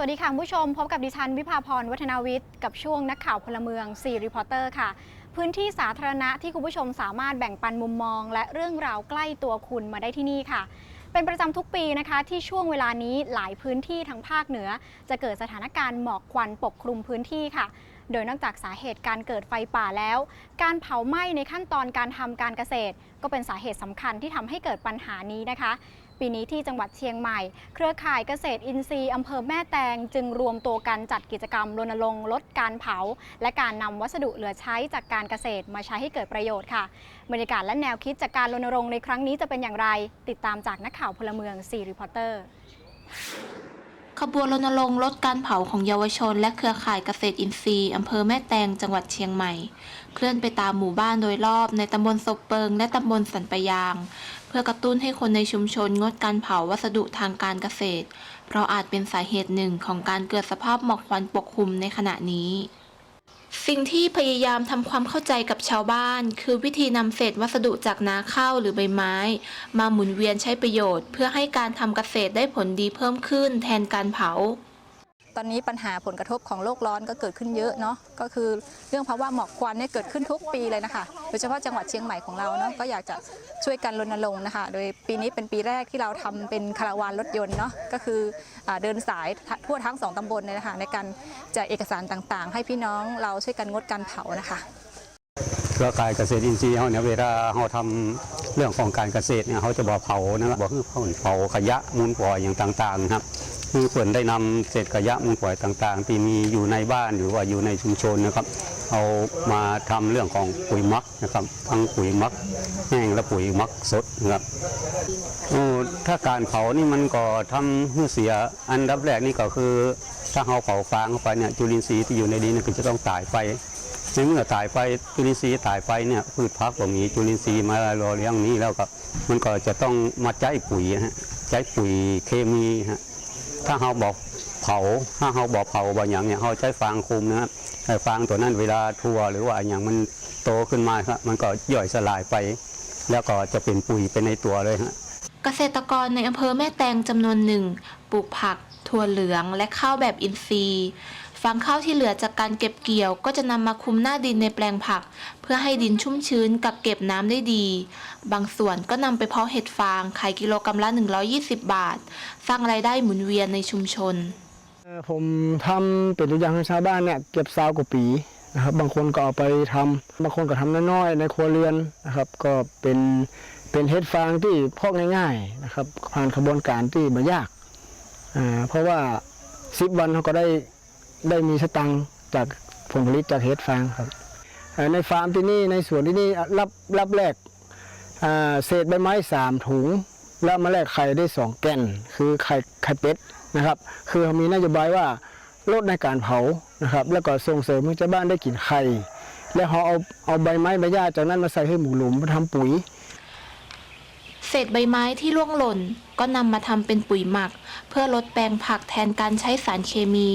สวัสดีค่ะผู้ชมพบกับดิฉันวิภาพรวัฒนาวิทย์กับช่วงนักข่าวพลเมืองซีรีพอร์เตอร์ค่ะ พื้นที่สาธารณะที่คุณผู้ชมสามารถแบ่งปันมุมมอง และเรื่องราวใกล้ตัวคุณมาได้ที่นี่ค่ะ เป็นประจำทุกปีนะคะที่ช่วงเวลานี้หลายพื้นที่ทั้งภาคเหนือ จะเกิดสถานการณ์หมอกควันปกคลุมพื้นที่ค่ะ โดยนอกจากสาเหตุการเกิดไฟป่าแล้ว การเผาไหม้ในขั้นตอนการทำการเกษตร ก็เป็นสาเหตุสำคัญที่ทำให้เกิดปัญหานี้นะคะ ปีนี้ที่จังหวัดเชียงใหม่ เครือข่ายเกษตรอินทรีย์อำเภอแม่แตง จึงรวมตัวกันจัดกิจกรรมรณรงค์ลดการเผา และการนำวัสดุเหลือใช้จากการเกษตรมาใช้ให้เกิดประโยชน์ค่ะ บรรยากาศและแนวคิดจากการรณรงค์ในครั้งนี้จะเป็นอย่างไร ติดตามจากนักข่าวพลเมืองซีรีพอร์เตอร์ขบวนรณรงค์ลดการเผาของเยาวชน และเครือข่ายเกษตรอินทรีย์อำเภอแม่แตงจังหวัดเชียงใหม่ เคลื่อนไปตามหมู่บ้านโดยรอบในตำบลศพเปิงและตำบลสันปะยาง เพื่อกระตุ้นให้คนในชุมชนงดการเผาวัสดุทางการเกษตร เพราะอาจเป็นสาเหตุหนึ่งของการเกิดสภาพหมอกควันปกคลุมในขณะนี้ สิ่งที่พยายามทำความเข้าใจกับชาวบ้าน คือวิธีนำเศษวัสดุจากนาข้าวหรือใบไม้ มาหมุนเวียนใช้ประโยชน์ เพื่อให้การทำเกษตรได้ผลดีเพิ่มขึ้นแทนการเผา ตอนนี้ปัญหาผลกระทบของโลกร้อนก็เกิดขึ้นเยอะเนาะก็คือเรื่องภาวะหมอกควันเนี่ยเกิดขึ้นทุกปีเลยนะคะโดยเฉพาะจังหวัดเชียงใหม่ของเราเนาะก็อยากจะช่วยกันรณรงค์นะคะ โดยปีนี้เป็นปีแรกที่เราทำเป็นคาราวานรถยนต์เนาะก็คืออเดินสายทั่วทั้งสองตำบลเลยนะคะในการแจกเอกสารต่างๆ ให้พี่น้องเราช่วยกันงดการเผานะคะเครือข่ายเกษตรอินทรีย์เขาเนี่ยเวลาเขาทำเรื่องของการเกษตรเนี่ยเขาจะบอกเผานะบอกคือเผาเผาขยะมูลปล่อยอย่างต่างๆนะครับ คือเพื่อนได้นำเศษขยะมูลปล่อยต่างๆ ที่มีอยู่ในบ้านหรือว่าอยู่ในชุมชนนะครับ เอามาทำเรื่องของปุ๋ยมักนะครับ ทั้งปุ๋ยมักแห้งและปุ๋ยมักสดนะครับถ้าการเผานี่มันก็ทำให้เสียอันดับแรกนี่ก็คือ ถ้าเราเผาฟางเข้าไปเนี่ยจุลินทรีย์ที่อยู่ในดินเนยก็จะต้องตายไปในเมื่อตายไปจุลินทรีย์ตายไปเนี่ยพืชพักบ่มีจุลินทรีย์มารอเลี้ยงนี้แล้วก็มันก็จะต้องมาใช้ปุ๋ยฮะใช้ปุ๋ยเคมีฮะ ถ้าเราบอกเผา ถ้าเราบอกเผาบางอย่างเนี่ยเราใช้ฟางคุมนะฮะแต่ฟางตัวนั้นเวลาทั่วหรือว่าอย่างมันโตขึ้นมาครับมันก็ย่อยสลายไป แล้วก็จะเป็นปุ๋ยไปในตัวเลยฮะเกษตรกรในอำเภอแม่แตงจำนวนหนึ่งปลูกผักถั่วเหลืองและข้าวแบบอินทรีย์ ฟางข้าวที่เหลือจากการเก็บเกี่ยวก็จะนำมาคุมหน้าดินในแปลงผัก เพื่อให้ดินชุ่มชื้นกับเก็บน้ำได้ดี บางส่วนก็นำไปเพาะเห็ดฟางขายกิโลกรัมละ 120 บาท สร้างรายได้หมุนเวียนในชุมชน ผมทำเป็นตัวอย่างให้ชาวบ้านเนี่ยเก็บซาวกว่าปีนะครับ บางคนก็เอาไปทำบางคนก็ทำน้อยๆในครัวเรือนนะครับ ก็เป็นเป็นเฮ็ดฟางที่พอกง่ายๆนะครับผ่านกระบวนการที่ไม่ยากอ่าเพราะว่าสิบวันเขาก็ได้ ได้มีสตังจากผลผลิตจากเฮ็ดฟางครับในฟาร์มที่นี่ในสวนที่นี่รับรับแรกเศษใบไม้สามถุง แล้วมาแลกไข่ได้สองแก่น คือไข่ไข่เป็ดนะครับ คือมีนโยบายว่าลดในการเผานะครับ แล้วก็ส่งเสริมให้ชาวบ้านได้กินไข่ แล้วเขาเอาเอาใบไม้ใบหญ้าจากนั้นมาใส่ให้หมูหลุมมาทำปุ๋ย เศษใบไม้ที่ร่วงหล่น ก็นำมาทำเป็นปุ๋ยหมัก เพื่อลดแปลงผักแทนการใช้สารเคมี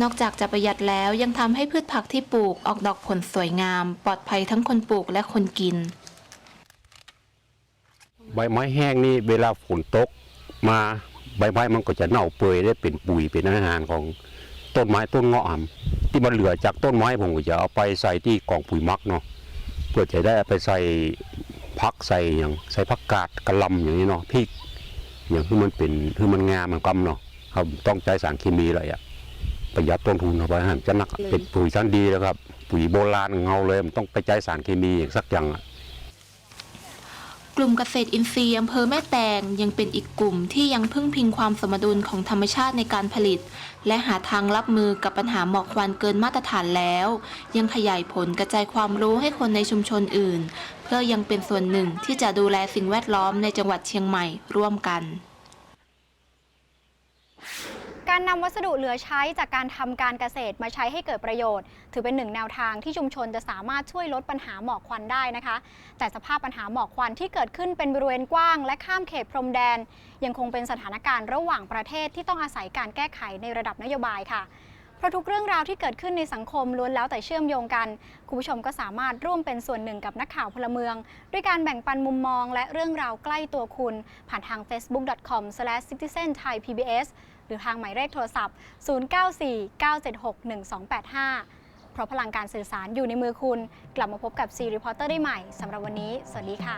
นอกจากจะประหยัดแล้วยังทำให้พืชผักที่ปลูกออกดอกผลสวยงาม ปลอดภัยทั้งคนปลูกและคนกิน ใบไม้แห้งนี่เวลาฝนตกมาใบไม้มันก็จะเน่าเปื่อยได้เป็นปุ๋ยเป็นอาหารของต้นไม้ต้นเงาะที่มันเหลือจากต้นไม้ผมก็จะเอาไปใส่ที่กล่องปุ๋ยหมักเนาะเพื่อจะได้ไปใส่ พักใส่อย่างใส่พักกาดกระลำอย่างนี้เนาะพริกอย่างที่มันเป็นคือมันงามมันกำเนาะครับต้องใช้สารเคมีอะไรอะประหยัดต้นทุนเข้าไปหันจะนักเป็นปุ๋ยชั้นดีแล้วครับปุ๋ยโบราณเงาเลยมันต้องไปใช้สารเคมีอย่างสักอย่างอะ กลุ่มเกษตรอินทรีย์อำเภอแม่แตงยังเป็นอีกกลุ่มที่ยังพึ่งพิงความสมดุลของธรรมชาติในการผลิต และหาทางรับมือกับปัญหาหมอกควันเกินมาตรฐานแล้ว ยังขยายผลกระจายความรู้ให้คนในชุมชนอื่น เพื่อยังเป็นส่วนหนึ่งที่จะดูแลสิ่งแวดล้อมในจังหวัดเชียงใหม่ร่วมกัน การนำวัสดุเหลือใช้จากการทำการเกษตรมาใช้ให้เกิดประโยชน์ ถือเป็นหนึ่งแนวทางที่ชุมชนจะสามารถช่วยลดปัญหาหมอกควันได้นะคะ แต่สภาพปัญหาหมอกควันที่เกิดขึ้นเป็นบริเวณกว้าง และข้ามเขตพรมแดน ยังคงเป็นสถานการณ์ระหว่างประเทศที่ต้องอาศัยการแก้ไขในระดับนโยบายค่ะเพราะทุกเรื่องราวที่เกิดขึ้นในสังคมล้วนแล้วแต่เชื่อมโยงกัน คุณผู้ชมก็สามารถร่วมเป็นส่วนหนึ่งกับนักข่าวพลเมือง ด้วยการแบ่งปันมุมมอง และเรื่องราวใกล้ตัวคุณ ผ่านทาง facebook.com/citizenthaipbs หรือทางหมายเลขโทรศัพท์ 0949761285 เพราะพลังการสื่อสารอยู่ในมือคุณ กลับมาพบกับ C Reporter ได้ใหม่สำหรับวันนี้ สวัสดีค่ะ